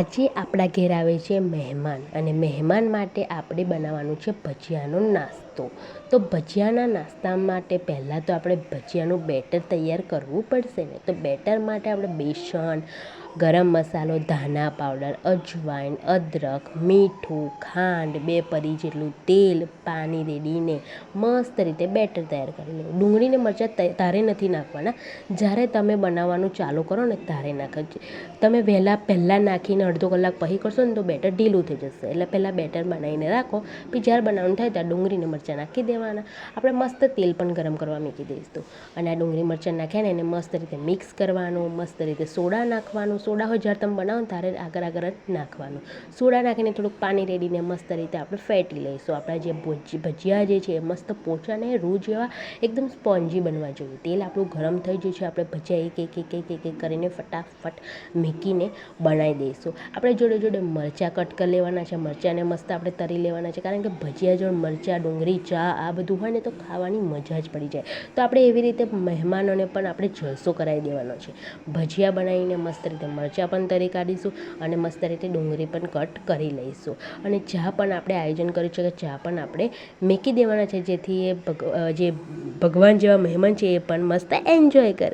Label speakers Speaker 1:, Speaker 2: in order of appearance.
Speaker 1: આજે આપણા ઘેર આવે છે મહેમાન અને મહેમાન માટે આપણે બનાવવાનું છે ભજીયાનો નાસ્તો. તો ભજીયાના નાસ્તા માટે પહેલાં તો આપણે ભજીયાનું બેટર તૈયાર કરવું પડશે ને? તો બેટર માટે આપણે બેસન ગરમ મસાલો, ધાણા પાવડર અજવાઈન અદરક, મીઠું, ખાંડ બે પરી જેટલું તેલ, પાણી રેડીને મસ્ત રીતે બેટર તૈયાર કરી લેવું ડુંગળીને મરચાં તારે નથી નાખવાના. જ્યારે તમે બનાવવાનું ચાલુ કરો ને ત્યારે નાખજો. તમે વહેલાં, પહેલાં નાખીને અડધો કલાક પછી કરશો ને તો બેટર ઢીલું થઈ જશે. એટલે પહેલાં બેટર બનાવીને રાખો. પછી જ્યારે બનાવવાનું થાય ત્યારે ડુંગળીને મરચાં નાખી દેવાના. આપણે મસ્ત તેલ પણ ગરમ કરવા મૂકી દઈશું. અને આ ડુંગળી મરચાં નાખ્યા ને એને મસ્ત રીતે મિક્સ કરવાનું, મસ્ત રીતે સોડા નાખવાનું સોડા હોય જ્યારે તમે બનાવો ત્યારે આગળ આગળ જ નાખવાનું. સોડા નાખીને થોડુંક પાણી રેડીને મસ્ત રીતે આપણે ફેટી લઈશું. આપણા જે ભજી, ભજીયા જે છે એ મસ્ત પોચાને રૂ જેવા એકદમ સ્પોન્જી બનવા જોઈએ તેલ આપણું ગરમ થઈ ગયું છે, આપણે ભજીયા એક એક એક એક એક કરીને ફટાફટ મૂકીને બનાવી દઈશું. આપણે જોડે જોડે મરચાં કટ કરી લેવાના છે, મરચાંને મસ્ત આપણે તરી લેવાના છે, કારણ કે ભજીયા જોડે મરચાં, ડુંગળી, ચા આ બધું હોય ને તો ખાવાની મજા જ પડી જાય. તો આપણે એવી રીતે મહેમાનોને પણ આપણે જલસો કરાવી દેવાનો છે. ભજીયા બનાવીને મસ્ત રીતે મરચાં પણ તરી કાઢીશું અને મસ્ત રીતે ડુંગળી પણ કટ કરી લઈશું. અને ચા પણ આપણે આયોજન કર્યું છે કે ચા પણ આપણે મૂકી દેવાના છે, જેથી એ જે ભગવાન જેવા મહેમાન છે એ પણ મસ્ત એન્જોય કરે.